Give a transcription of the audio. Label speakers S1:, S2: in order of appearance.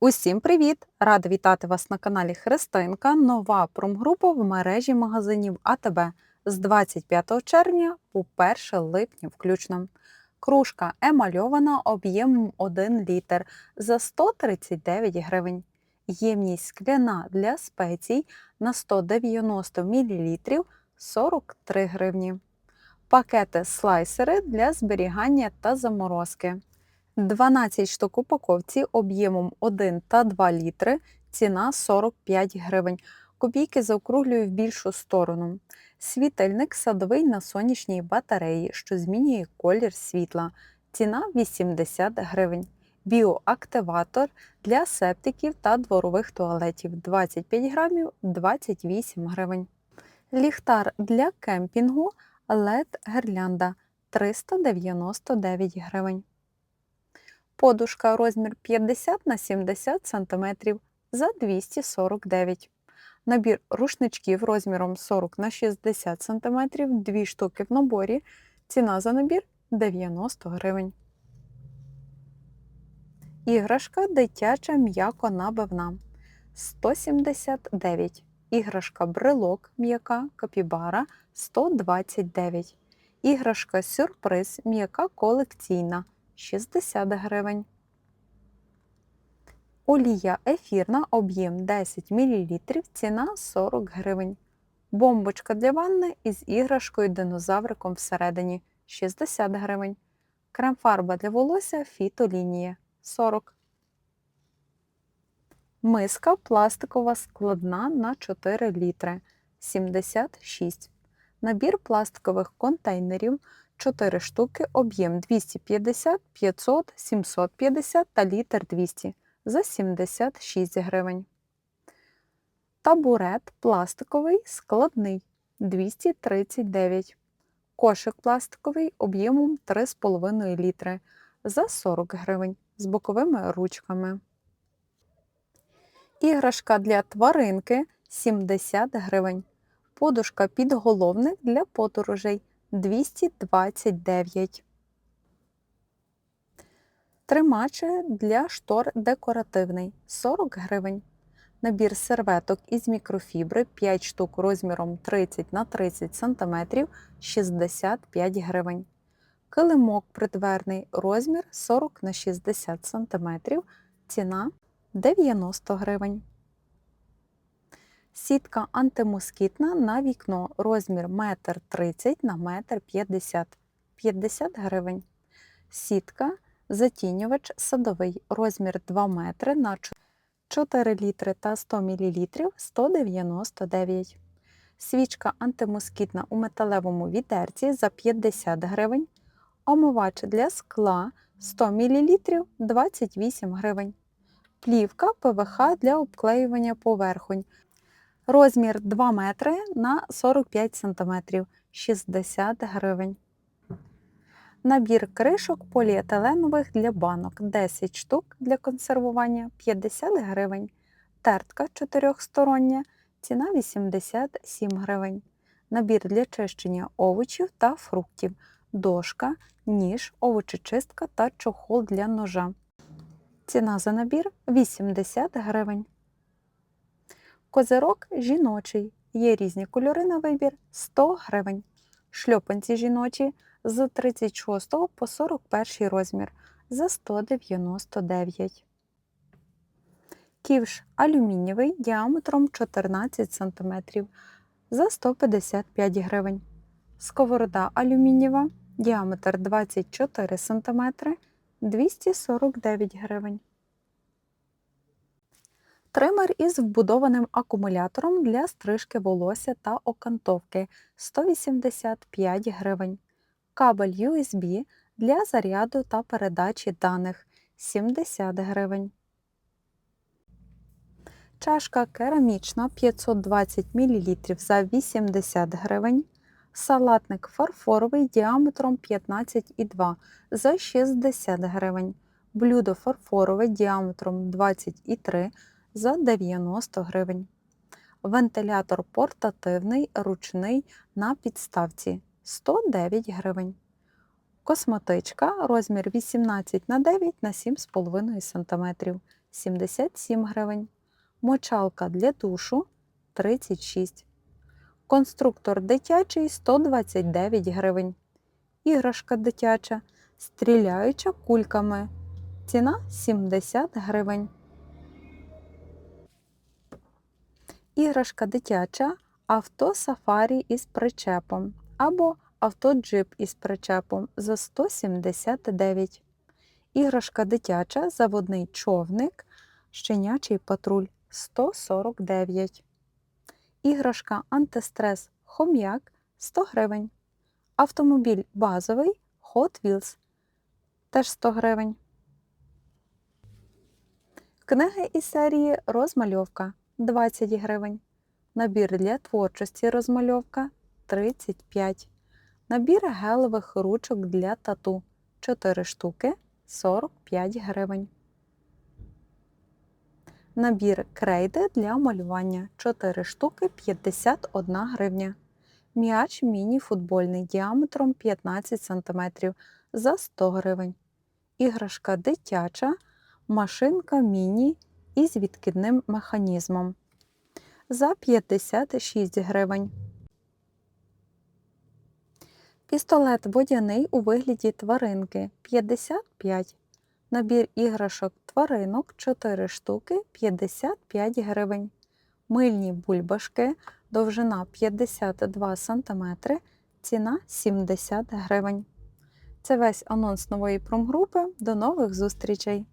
S1: Усім привіт! Рада вітати вас на каналі Христинка. Нова промгрупа в мережі магазинів АТБ з 25 червня по 1 липня включно. Кружка емальована об'ємом 1 літр за 139 гривень. Ємність скляна для спецій на 190 мл 43 гривні. Пакети слайсери для зберігання та заморозки. 12 штук упаковці об'ємом 1 та 2 літри, ціна 45 гривень. Копійки заокруглюю в більшу сторону. Світильник садовий на сонячній батареї, що змінює колір світла. Ціна 80 гривень. Біоактиватор для септиків та дворових туалетів 25 грамів 28 гривень. Ліхтар для кемпінгу LED гірлянда 399 гривень. Подушка розмір 50 на 70 см за 249 Набір рушничків розміром 40 на 60 см, 2 штуки в наборі. Ціна за набір 90 гривень. Іграшка дитяча м'яко набивна 179 Іграшка брелок м'яка капібара 129 Іграшка сюрприз м'яка колекційна 60 гривень. Олія ефірна, об'єм 10 мл, ціна 40 гривень. Бомбочка для ванни із іграшкою динозавриком всередині 60 гривень. Крем-фарба для волосся фітолінія 40 Миска пластикова складна на 4 літри 76 Набір пластикових контейнерів 4 штуки, об'єм 250, 500, 750 та літр 200 за 76 гривень. Табурет пластиковий складний 239 Кошик пластиковий об'ємом 3,5 літри за 40 гривень з боковими ручками. Іграшка для тваринки 70 гривень. Подушка підголовник для подорожей 229. Тримачі для штор декоративний 40 гривень. Набір серветок із мікрофібри 5 штук розміром 30 на 30 см 65 гривень. Килимок придверний розмір 40 на 60 см. Ціна 90 гривень. Сітка антимоскітна на вікно розмір 1,30 на 1,50 50 гривень. Сітка затінювач садовий розмір 2 метри на 4 літри та 100 мл 199 Свічка антимоскітна у металевому відерці за 50 гривень. Омивач для скла 100 мл 28 гривень. Плівка ПВХ для обклеювання поверхонь Розмір 2 метри на 45 см 60 гривень. Набір кришок поліетиленових для банок 10 штук для консервування 50 гривень. Тертка чотирьохстороння ціна 87 гривень. Набір для чищення овочів та фруктів, дошка, ніж, овочечистка та чохол для ножа. Ціна за набір 80 гривень. Козирок жіночий. Є різні кольори на вибір 100 гривень. Шльопанці жіночі з 36 по 41 розмір за 199 Ківш алюмінієвий діаметром 14 см за 155 гривень. Сковорода алюмінієва діаметр 24 см 249 гривень. Тример із вбудованим акумулятором для стрижки волосся та окантовки 185 гривень. Кабель USB для заряду та передачі даних 70 гривень. Чашка керамічна 520 мл за 80 гривень. Салатник фарфоровий діаметром 15,2 за 60 гривень. Блюдо фарфорове діаметром 23 за 90 гривень. Вентилятор портативний ручний на підставці 109 гривень. Косметичка розмір 18 на 9 на 7,5 см 77 гривень. Мочалка для душу 36. Конструктор дитячий 129 гривень. Іграшка дитяча, стріляюча кульками. Ціна 70 гривень. Іграшка дитяча авто сафарі із причепом або авто джип із причепом за 179. Іграшка дитяча заводний човник, щенячий патруль 149. Іграшка антистрес хом'як 100 гривень. Автомобіль базовий Hot Wheels теж 100 гривень. Книги із серії Розмальовка 20 гривень. Набір для творчості розмальовка 35. Набір гелевих ручок для тату 4 штуки 45 гривень. Набір крейди для малювання 4 штуки 51 гривня. М'яч міні-футбольний діаметром 15 см за 100 гривень. Іграшка дитяча, машинка міні із відкидним механізмом за 56 гривень. Пістолет водяний у вигляді тваринки 55. Набір іграшок тваринок 4 штуки 55 гривень. Мильні бульбашки довжина 52 см, ціна 70 гривень. Це весь анонс нової промгрупи. До нових зустрічей!